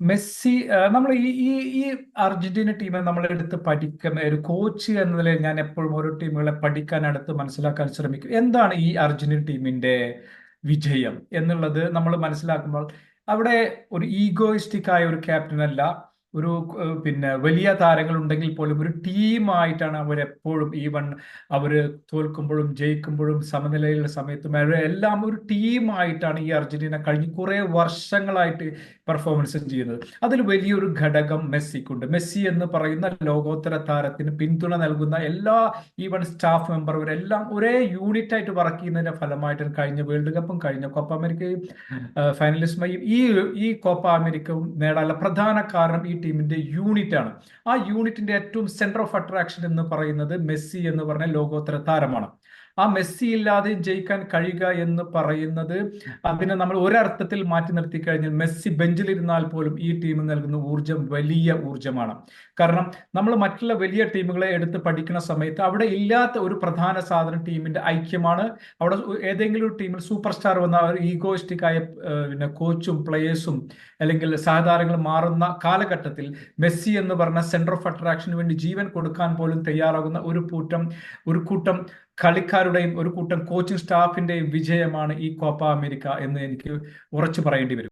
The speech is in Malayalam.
മെസ്സി നമ്മൾ ഈ ഈ ഈ അർജന്റീന ടീമിനെ നമ്മൾ എടുത്ത് പഠിക്കുന്ന ഒരു കോച്ച് എന്ന നിലയിൽ ഞാൻ എപ്പോഴും ഓരോ ടീമുകളെ പഠിക്കാൻ അടുത്ത് മനസ്സിലാക്കാൻ ശ്രമിക്കും. എന്താണ് ഈ അർജന്റീന ടീമിന്റെ വിജയം എന്നുള്ളത് നമ്മൾ മനസ്സിലാക്കുമ്പോൾ അവിടെ ഒരു ഈഗോയിസ്റ്റിക് ആയ ഒരു ക്യാപ്റ്റൻ അല്ല ഒരു പിന്നെ വലിയ താരങ്ങൾ ഉണ്ടെങ്കിൽ പോലും ഒരു ടീമായിട്ടാണ് അവരെപ്പോഴും ഈവൺ അവർ തോൽക്കുമ്പോഴും ജയിക്കുമ്പോഴും സമനിലയിലുള്ള സമയത്തും എല്ലാം ഒരു ടീമായിട്ടാണ് ഈ അർജന്റീന കഴിഞ്ഞ കുറെ വർഷങ്ങളായിട്ട് പെർഫോമൻസ് ചെയ്യുന്നത്. അതിൽ വലിയൊരു ഘടകം മെസ്സിക്കുണ്ട്. മെസ്സി എന്ന് പറയുന്ന ലോകോത്തര താരത്തിന് പിന്തുണ നൽകുന്ന എല്ലാ ഈവൺ സ്റ്റാഫ് മെമ്പർവരെല്ലാം ഒരേ യൂണിറ്റ് ആയിട്ട് വർക്ക് ചെയ്യുന്നതിന്റെ ഫലമായിട്ടാണ് കഴിഞ്ഞ വേൾഡ് കപ്പും കഴിഞ്ഞ കോപ്പ അമേരിക്കയും ഫൈനലിസ്മയും ഈ ഈ കോപ്പ അമേരിക്കയും നേടാനുള്ള പ്രധാന കാരണം ഈ ടീമിന്റെ യൂണിറ്റ് ആണ്. ആ യൂണിറ്റിന്റെ ഏറ്റവും സെന്റർ ഓഫ് അട്രാക്ഷൻ എന്ന് പറയുന്നത് മെസ്സി എന്ന് പറഞ്ഞ ലോകോത്തര താരമാണ്. ആ മെസ്സി ഇല്ലാതെ ജയിക്കാൻ കഴിയുക എന്ന് പറയുന്നത് അതിനെ നമ്മൾ ഒരർത്ഥത്തിൽ മാറ്റി നിർത്തി കഴിഞ്ഞാൽ മെസ്സി ബെഞ്ചിലിരുന്നാൽ പോലും ഈ ടീം നൽകുന്ന ഊർജം വലിയ ഊർജമാണ് കാരണം നമ്മൾ മറ്റുള്ള വലിയ ടീമുകളെ എടുത്ത് പഠിക്കുന്ന സമയത്ത് അവിടെ ഇല്ലാത്ത ഒരു പ്രധാന സാധനം ടീമിന്റെ ഐക്യമാണ്. അവിടെ ഏതെങ്കിലും ഒരു ടീമിൽ സൂപ്പർ സ്റ്റാർ വന്ന ഈഗോയിസ്റ്റിക് ആയ പിന്നെ കോച്ചും പ്ലേയേഴ്സും അല്ലെങ്കിൽ സഹതാരങ്ങൾ മാറുന്ന കാലഘട്ടത്തിൽ മെസ്സി എന്ന് പറഞ്ഞ സെന്റർ ഓഫ് അട്രാക്ഷന് വേണ്ടി ജീവൻ കൊടുക്കാൻ പോലും തയ്യാറാകുന്ന ഒരു കൂട്ടം ഒരു കൂട്ടം കളിക്കാരുടെയും ഒരു കൂട്ടം കോച്ചിങ് സ്റ്റാഫിന്റെയും വിജയമാണ് ഈ കോപ്പ അമേരിക്ക എന്ന് എനിക്ക് ഉറച്ചു പറയേണ്ടി വരും.